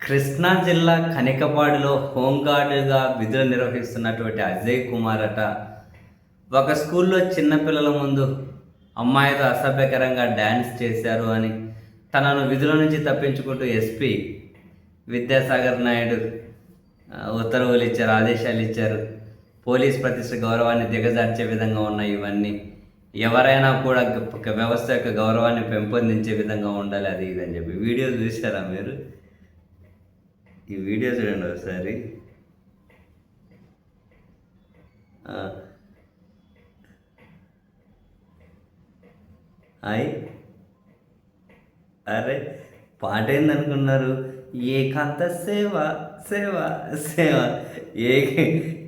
కృష్ణా జిల్లా కనికపాడులో హోంగార్డుగా విధులు నిర్వహిస్తున్నటువంటి అజయ్ కుమార్ అట. ఒక స్కూల్లో చిన్నపిల్లల ముందు అమ్మాయితో అసభ్యకరంగా డ్యాన్స్ చేశారు అని తనను విధుల నుంచి తప్పించుకుంటూ ఎస్పీ విద్యాసాగర్ నాయుడు ఉత్తర్వులు ఇచ్చారు ఆదేశాలు ఇచ్చారు. పోలీస్ ప్రతిష్ట గౌరవాన్ని దిగజార్చే విధంగా ఉన్నాయి ఇవన్నీ. ఎవరైనా కూడా ఒక వ్యవస్థ యొక్క గౌరవాన్ని పెంపొందించే విధంగా ఉండాలి అది ఇది అని చెప్పి. వీడియో చూసారా మీరు? ఈ వీడియో చూడండి ఒకసారి. ఆ. హాయ్ అరే పాట ఏందనుకున్నారు ఏకాంత సేవ సేవ సేవ. ఏ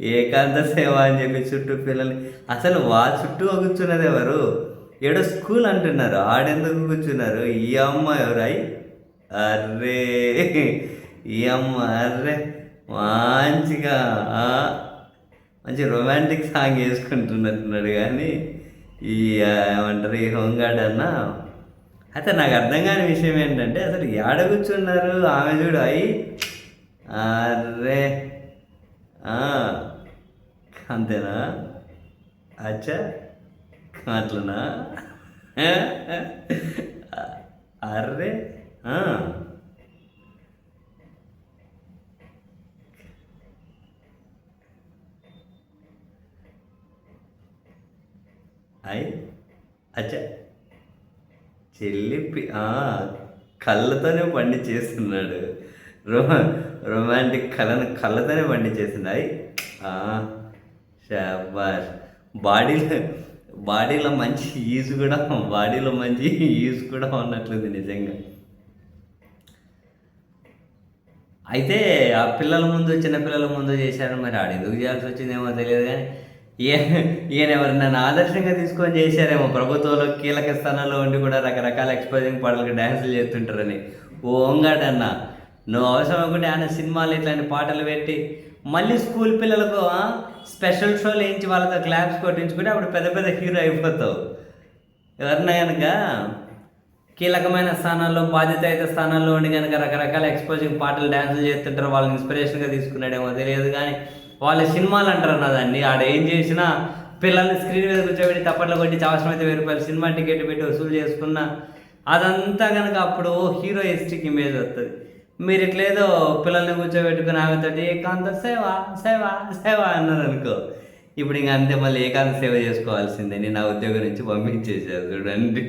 ఏకాంత సేవ అని చెప్పి చుట్టూ పిల్లలు అసలు వా చుట్టూ కూర్చున్నది ఎవరు? ఏడో స్కూల్ అంటున్నారు. ఆడెందుకు కూర్చున్నారు? ఈ అమ్మ ఎవరు? అయ్ అర్రే. ఈ అర్రే మంచిగా మంచి రొమాంటిక్ సాంగ్ వేసుకుంటున్నట్టున్నాడు కానీ ఈ ఏమంటారు ఈ హోంగార్డ్ అన్న. అయితే నాకు అర్థం కాని విషయం ఏంటంటే అసలు ఏడ కూర్చున్నారు? ఆమె చూడు అయి అర్రే అంతేనా? అచ్చా అట్లనా? అర్రే అయ్ అచ్చ చెల్లిపి కళ్ళతోనే బండి చేస్తున్నాడు రొమా రొమాంటిక్ కళను కళ్ళతోనే బండి చేస్తున్నాయి షాబాష్ బాడీలో బాడీలో మంచి ఈజ్ కూడా బాడీలో మంచి ఈజ్ కూడా ఉన్నట్లుంది నిజంగా అయితే ఆ పిల్లల ముందు చిన్న పిల్లల ముందు చేశారు మరి ఆడు. ఎందుకు చేయాల్సి వచ్చిందేమో తెలియదు కానీ ఈయన ఎవరినైనా నన్ను ఆదర్శంగా తీసుకొని చేశారేమో. ప్రభుత్వంలో కీలక స్థానాల్లో ఉండి కూడా రకరకాల ఎక్స్పోజింగ్ పాటలకు డ్యాన్సులు చేస్తుంటారని. ఓ నువ్వు అవసరం అనుకుంటే ఆయన సినిమాలు ఇట్లాంటి పాటలు పెట్టి మళ్ళీ స్కూల్ పిల్లలకు స్పెషల్ షోలు వేయించి వాళ్ళతో క్లాప్స్ కొట్టించుకుంటే అప్పుడు పెద్ద పెద్ద హీరో అయిపోతావు. ఎవరినా కనుక కీలకమైన స్థానాల్లో బాధ్యతాయుత స్థానాల్లో ఉండి కనుక రకరకాల ఎక్స్పోజింగ్ పాటలు డ్యాన్సులు చేస్తుంటారు వాళ్ళని ఇన్స్పిరేషన్గా తీసుకున్నాడేమో తెలియదు కానీ వాళ్ళ సినిమాలు అంటారు అన్న దాన్ని. ఆడ ఏం చేసినా పిల్లల్ని స్క్రీన్ మీద కూర్చోబెట్టి తప్పట్లో కొట్టి అవసరమైతే వెయ్యి రూపాయలు సినిమా టికెట్ పెట్టి వసూలు చేసుకున్న అదంతా కనుక అప్పుడు హీరో ఇమేజ్ వస్తుంది మీరు ఇట్లేదో పిల్లల్ని కూర్చోబెట్టుకుని ఆమెతోటి ఏకాంత సేవ సేవ సేవ అన్నారు అనుకో. ఇప్పుడు ఇంక అంతే మళ్ళీ ఏకాంత సేవ చేసుకోవాల్సిందే నా ఉద్యోగం నుంచి పంపించేసారు చూడండి.